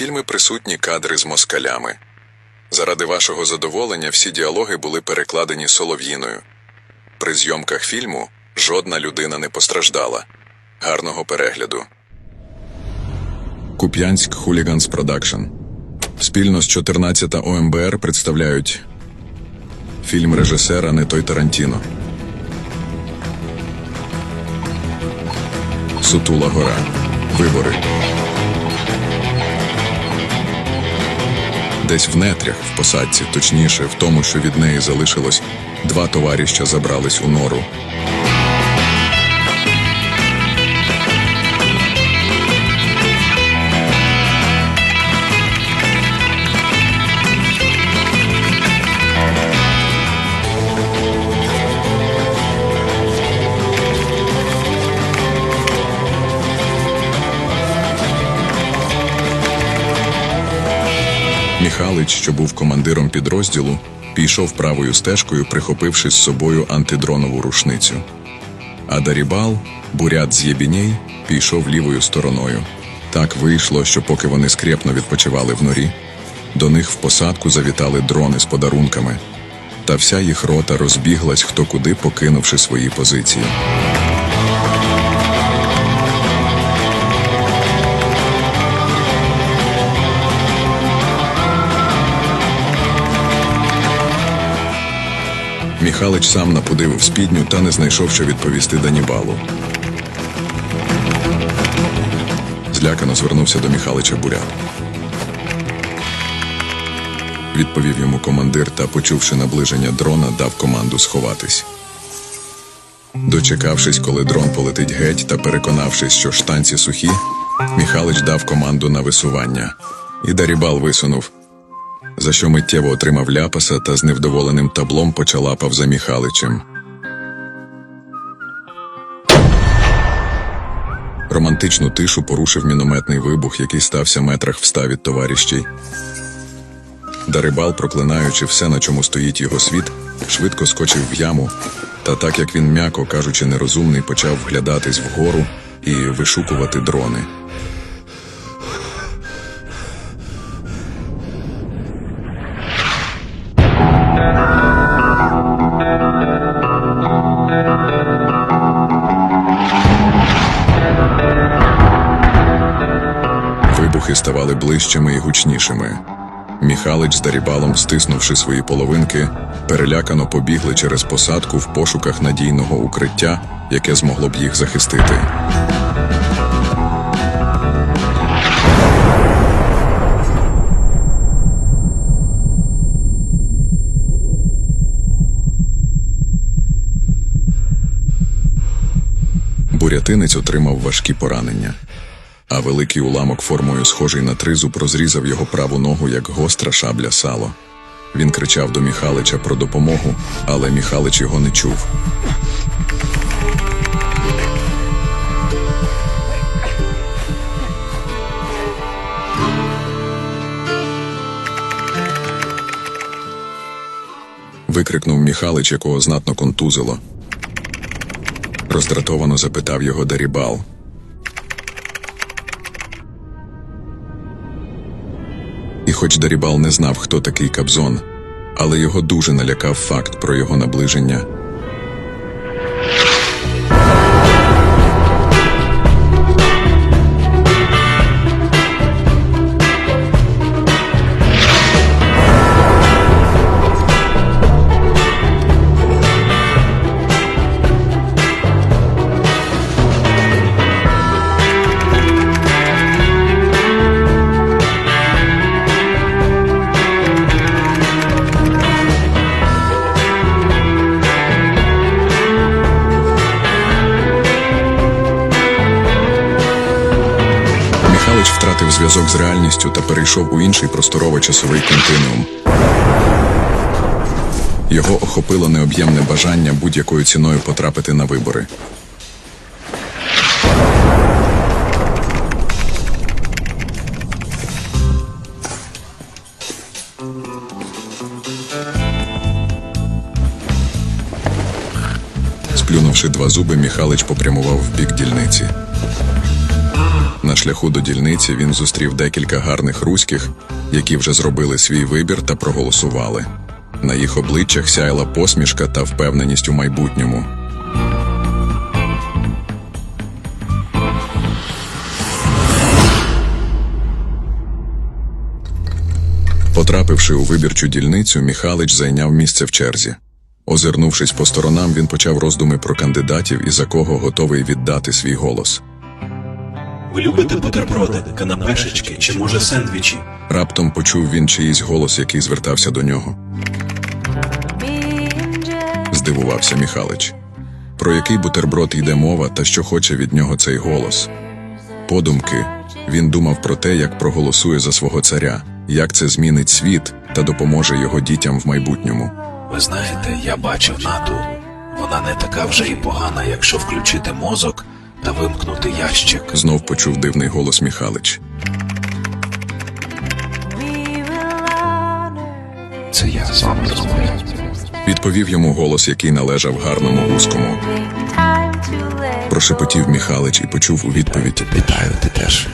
фільмі присутні кадри з москалями. Заради вашого задоволення всі діалоги були перекладені солов'їною. При зйомках фільму жодна людина не постраждала. Гарного перегляду. Куп'янськ Хуліганс Продакшн. Спільно з 14 ОМБР представляють фільм режисера Не той Тарантіно. Сутула гора. Вибори. Десь в нетрях, в посадці, точніше, в тому, що від неї залишилось, два товаріща забрались у нору. Міхалич, що був командиром підрозділу, пішов правою стежкою, прихопивши з собою антидронову рушницю. А Дарібал, бурят з Єбінєй, пішов лівою стороною. Так вийшло, що поки вони скрепно відпочивали в норі, до них в посадку завітали дрони з подарунками, та вся їх рота розбіглась хто куди, покинувши свої позиції. Міхалич сам напудив спідню та не знайшов, що відповісти Данібалу. Злякано звернувся до Міхалича Бурят. Відповів йому командир та, почувши наближення дрона, дав команду сховатись. Дочекавшись, коли дрон полетить геть, та переконавшись, що штанці сухі, Міхалич дав команду на висування, і Дарібал висунув за що миттєво отримав ляпаса та з невдоволеним таблом почалапав за Міхаличем. Романтичну тишу порушив мінометний вибух, який стався метрах в ста від товаріщей. Дарибал, проклинаючи все, на чому стоїть його світ, швидко скочив в яму, та так як він, м'яко кажучи, нерозумний, почав вглядатись вгору і вишукувати дрони. Вибухи ставали ближчими і гучнішими. Міхалич з Дарібалом, стиснувши свої половинки, перелякано побігли через посадку в пошуках надійного укриття, яке змогло б їх захистити. Бурятинець отримав важкі поранення, а великий уламок формою, схожий на тризуб, розрізав його праву ногу, як гостра шабля сало. Він кричав до Міхалича про допомогу, але Міхалич його не чув. Викрикнув Міхалич, якого знатно контузило. Роздратовано запитав його Дарібал. І хоч Дарібал не знав, хто такий Кабзон, але його дуже налякав факт про його наближення. З реальністю та перейшов у інший просторово-часовий континуум. Його охопило необ'ємне бажання будь-якою ціною потрапити на вибори. Сплюнувши два зуби, Міхалич попрямував в бік дільниці. На шляху до дільниці він зустрів декілька гарних руських, які вже зробили свій вибір та проголосували. На їх обличчях сяяла посмішка та впевненість у майбутньому. Потрапивши у вибірчу дільницю, Міхалич зайняв місце в черзі. Озирнувшись по сторонам, він почав роздуми про кандидатів і за кого готовий віддати свій голос. Ви любите бутерброди, канапешечки чи може сендвічі? Раптом почув він чиїсь голос, який звертався до нього. Здивувався Міхалич. Про який бутерброд йде мова та що хоче від нього цей голос. Подумки, він думав про те, як проголосує за свого царя, як це змінить світ та допоможе його дітям в майбутньому. Ви знаєте, я бачив Нату. Вона не така вже і погана, якщо включити мозок та вимкнути ящик. Знов почув дивний голос Міхалич. Це я з вами розмовляю. Відповів йому голос, який належав гарному вузькому. Прошепотів Міхалич і почув у відповідь. Вітаю, ти теж.